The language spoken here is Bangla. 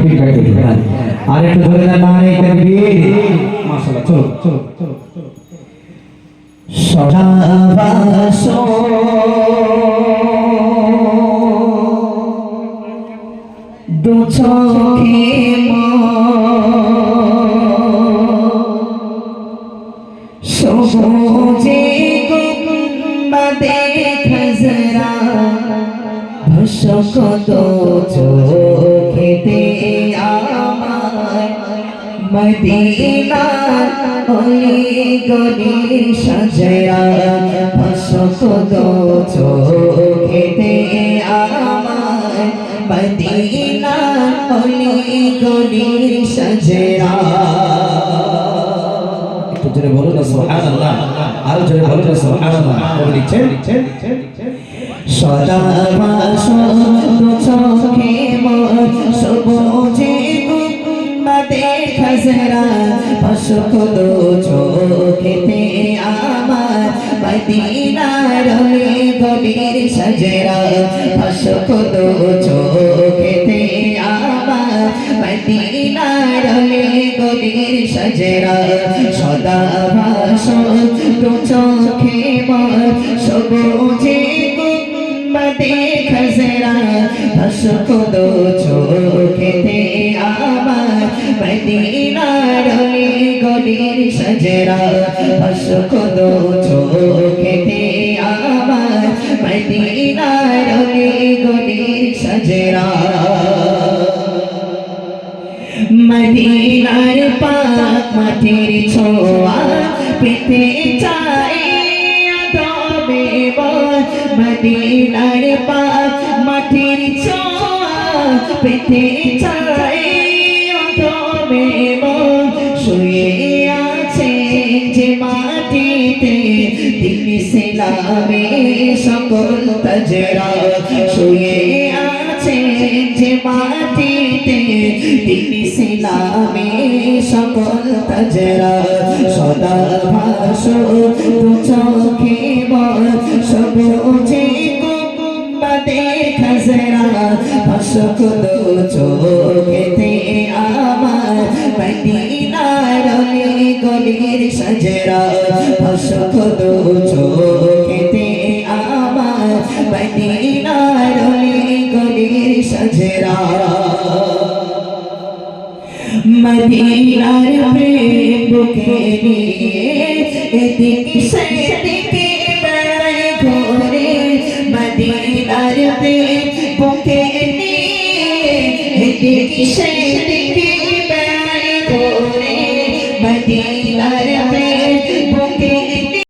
ঠিক আছে আর একটু ধরে দেন নারে তাকবীর মাশাআল্লাহ চলো চলো। চলো সদাবাস দু চোখে সবুজে গুম্বাদে চোখেতে মদিনার অলি গলি সাজরা ভসকত চোখেতে আমার মদিনার অলি গলি সাজরা। একটু জোরে বলো না সুবহানাল্লাহ। আরও জোরে বলো না সুবহানাল্লাহ। কবি লিখছেন? সদা বাসো দু চোখেতে আমার মদিনার গলির সজরা। দু চোখেতে আমার মদিনার গলির সজরা। সদা ভাসো দু চোখে মোর, সবুজে গুম্বাদে খজরা। ফসক দু সজরা ফসক দু চোখেতে আমার মদিনার গলির সজরা। মদিনার পাক মাটির ছোঁয়া পেতে চাই তবে মদিনার পাক মাটির ছোঁয়া পেতে চাই তিনি সকল তজরা শুয়ে আছে যে মাটিতে। তিনি সিলামে সকল তজরা। সদা ভাসো চোখে বল। সবুজে কুম্বাদে খজরা। ফসক দু চোখেতে আমার। মদিনার গলির সজরা। ফসক দু চোখেতে সজরা মদিনার প্রেম বুকে নিয়ে এদিক সেদিকে বেড়াই ঘোরে। মদিনার প্রেম